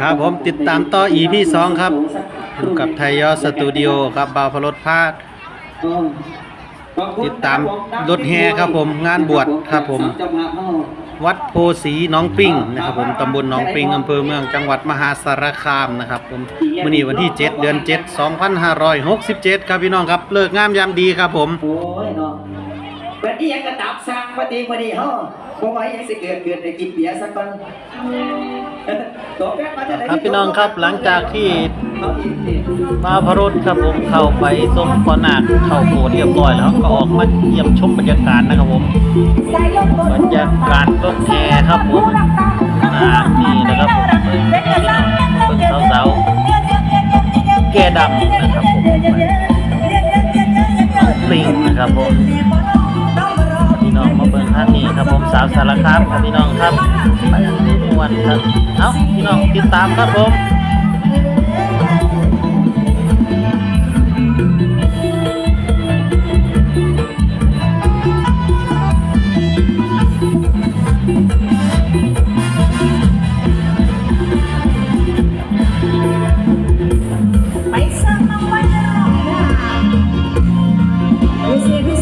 ครับผมติดตามต่อ EP สองครับอยู่กับไทยยอสตูดิโอครับบาวพลดพาดติดตามรถแห่ครับผมงานบวชครับผม วัดโพสีน้องปิงนะครับผมตำบลหนองปิงอำเภอเมืองจังหวัดมหาสารคามนะครับผมมื้อนี้วันที่ 7 เดือน 7 2567 ครับพี่น้องครับเลิกงามยามดีครับผม โอ้ยเนาะเปิดอีหยังกระตับสร้างพอดีพอดีเฮาบ่ว่ายังสิเกิดเกิดได้กินเบียร์สักก่อนครับพี่น้องครับหลังจากที่เอาอีกสิมาพรุษครับผมเข้าไปทรงพอนาคเข้าโบสถ์เรียบร้อยแล้วก็ออกมาเยี่ยมชมบรรยากาศนะครับผมบรรยากาศรถแห่ครับผมอ่านี่นะครับผมเบิ่งเบิ่งสาวๆแก่ดำนะครับผมน้องปลิงนะครับผม เบิ่งท่านนี้ครับผมสาวสารคามครับพี่น้องครับไปทุกวันครับเอ้าพี่น้องติดตามครับผมไปสร้างมาไว้ในเราดูสิดูสิกันเ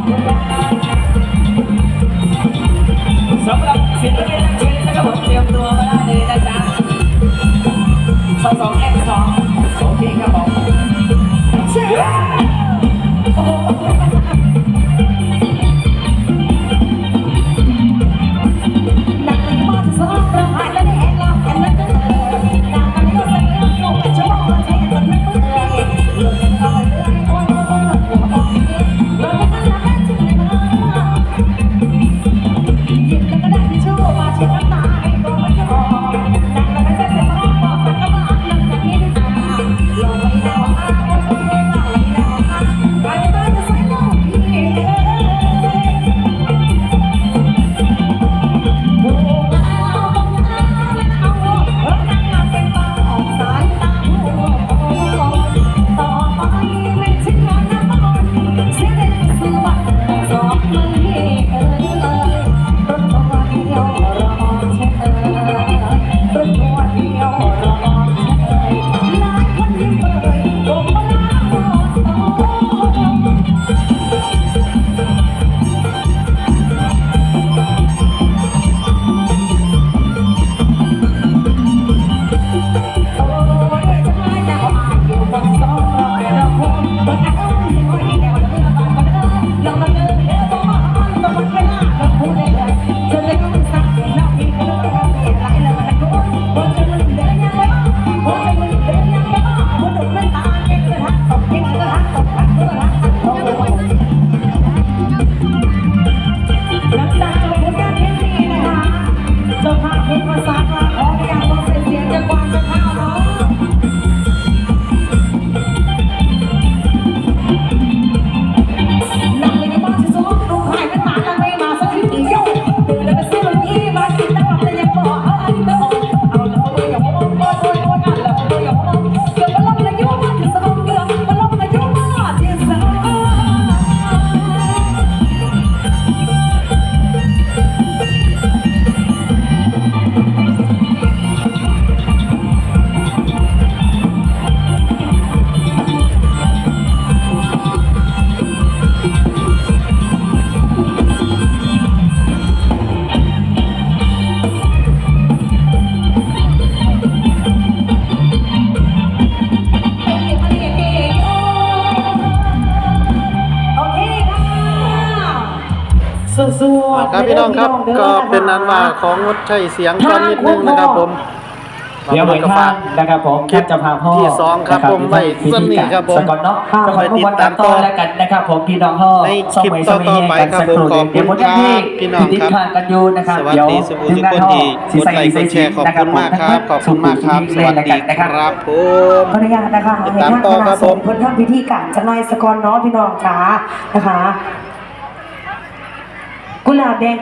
อบคุณครับสำหรับศิลปินนักเชียร์นะค ครับพี่น้องครับก็เป็นนั้นว่าของงดใช้เสียงก่อนนิดนึงนะครับผมเดี๋ยวเหมือนท่านนะครับผมแคปจะพาพ่อที่สองครับผมไว้สนิทครับผมสกอนเนาะสกอนไปติผู้ดวันตาตามมต่ต่ออแล้วกันนะครับผมพี่น้องพ่อในคลิปต่อๆไปครับผมขอบคุณครับพี่น้องครับติดทางกันอยู่นะครับสวัสดีสุภุทุกคนที่กดไลค์กดแชร์ขอบคุณมากครับขอบคุณมากครับสวัสดีครับผมขออนุญาตนะคะติดตามต่อครับผมเพื่อนทำพิธีการจะน้อยสกอนเนาะพี่น้องจ๋านะคะ Hola, bien,